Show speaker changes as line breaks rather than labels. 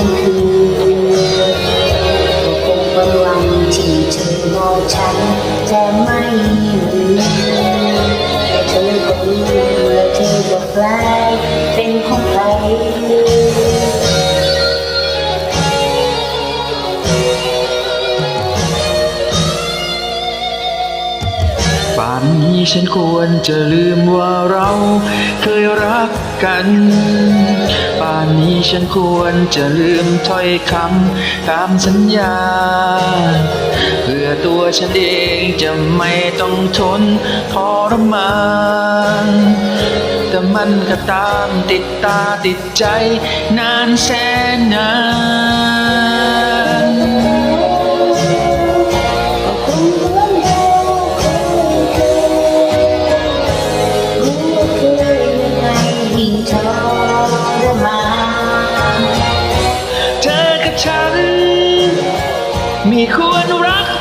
ฉันคืนก็คงประวังที่เธอบอกฉันจะไม่
ลืม นนี้ฉันควรจะลืมว่าเราเคยรักกัน ป่านนี้ฉันควรจะลืมถ้อยคำตามสัญญา เพื่อตัวฉันเองจะไม่ต้องทนทรมานแต่มันก็ตามติดตาติดใจ นานแสนนาน
มีควร
รัก